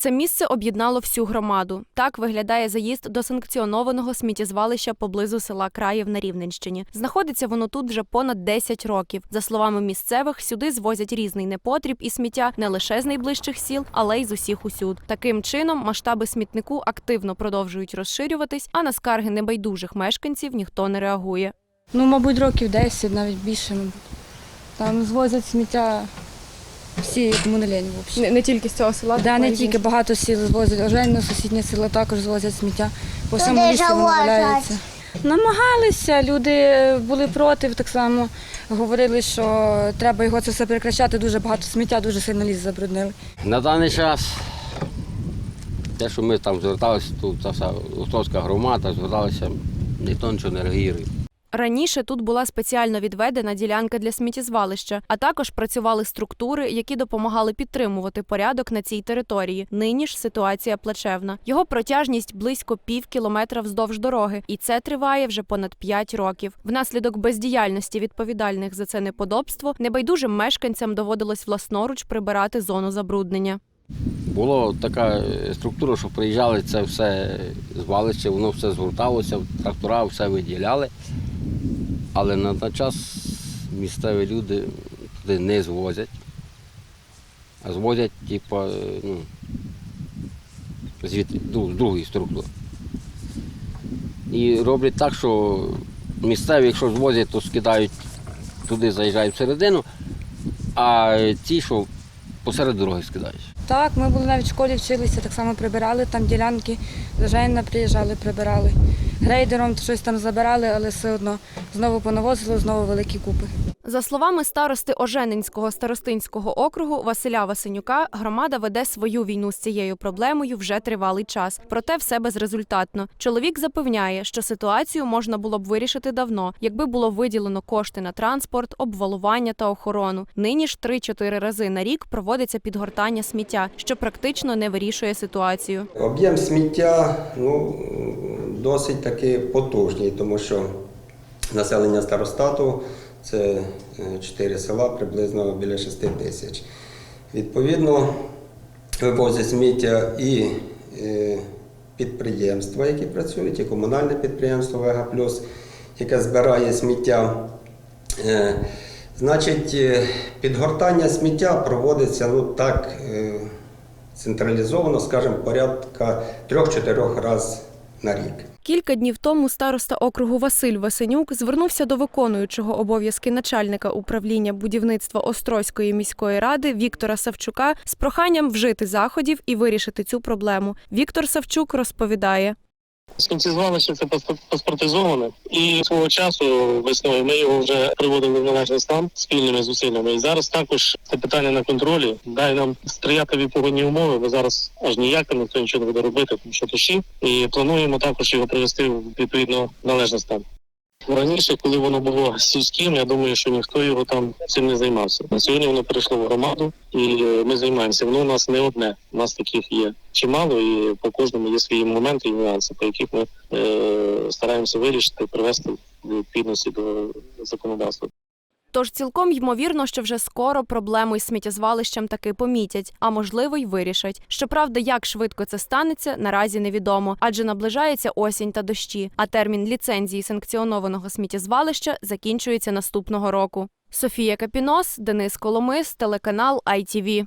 Це місце об'єднало всю громаду. Так виглядає заїзд до санкціонованого сміттєзвалища поблизу села Країв на Рівненщині. Знаходиться воно тут вже понад 10 років. За словами місцевих, сюди звозять різний непотріб і сміття не лише з найближчих сіл, але й з усіх усюд. Таким чином масштаби смітнику активно продовжують розширюватись, а на скарги небайдужих мешканців ніхто не реагує. Ну, мабуть, років 10, навіть більше. Там звозять сміття всі кому не лень взагалі. Не, не тільки з цього села. Да, не тільки багато сіл звозять, Ожельне сусіднє село також звозять сміття. По всьому воно валяється. Намагалися, люди були проти, так само говорили, що треба його це все прекращати. Дуже багато сміття, дуже сильно ліс забруднили. На даний час те, що ми там зверталися, тут та вся Устовська громада, зверталися, ніхто нічого не реагує. Раніше тут була спеціально відведена ділянка для сміттєзвалища, а також працювали структури, які допомагали підтримувати порядок на цій території. Нині ж ситуація плачевна. Його протяжність близько пів кілометра вздовж дороги, і це триває вже понад п'ять років. Внаслідок бездіяльності відповідальних за це неподобство небайдужим мешканцям доводилось власноруч прибирати зону забруднення. Була така е, структура, що приїжджали це все звалище, воно все згорталося, трактора все виділяли. Але на той час місцеві люди туди не звозять, а звозять, типу, ну, звідти, ну, з другої структури. І роблять так, що місцеві, якщо звозять, то скидають туди, заїжджають всередину, а ті, що посеред дороги скидають. Так, ми були навіть в школі вчилися, так само прибирали там ділянки, звичайно, приїжджали, прибирали. Грейдером щось там забирали, але все одно знову понавозили, знову великі купи. За словами старости Оженинського старостинського округу Василя Васенюка, громада веде свою війну з цією проблемою вже тривалий час, проте все безрезультатно. Чоловік запевняє, що ситуацію можна було б вирішити давно, якби було виділено кошти на транспорт, обвалування та охорону. Нині ж 3-4 рази на рік проводиться підгортання сміття, що практично не вирішує ситуацію. Об'єм сміття ну, досить таки потужний, тому що населення старостату це 4 села, приблизно біля 6 тисяч. Відповідно, вивозять сміття і е, підприємства, які працюють, і комунальне підприємство Вега Плюс, яке збирає сміття. Значить, е, підгортання сміття проводиться ну, так е, централізовано, скажімо, порядка 3-4 разів на рік. Кілька днів тому староста округу Василь Васенюк звернувся до виконуючого обов'язки начальника управління будівництва Острозької міської ради Віктора Савчука з проханням вжити заходів і вирішити цю проблему. Віктор Савчук розповідає. Сміттєзвалище це паспор- паспортизоване, і свого часу весною ми його вже приводили в належний стан спільними зусиллями. І зараз також це питання на контролі. Дай нам сприятливі погодні умови, бо зараз аж ніяк ніхто нічого не буде робити, тому що тиші. І плануємо також його привести в відповідно належний стан. Раніше, коли воно було сільським, я думаю, що ніхто його там цим не займався. На сьогодні воно перейшло в громаду, і е, ми займаємося. Воно у нас не одне. У нас таких є чимало, і по кожному є свої моменти і нюанси, по яких ми е, стараємося вирішити, привести відповідності до законодавства. Тож цілком ймовірно, що вже скоро проблему із сміттєзвалищем таки помітять, а можливо й вирішать. Щоправда, як швидко це станеться, наразі невідомо, адже наближається осінь та дощі, а термін ліцензії санкціонованого сміттєзвалища закінчується наступного року. Софія Капінос, Денис Коломис, телеканал ITV.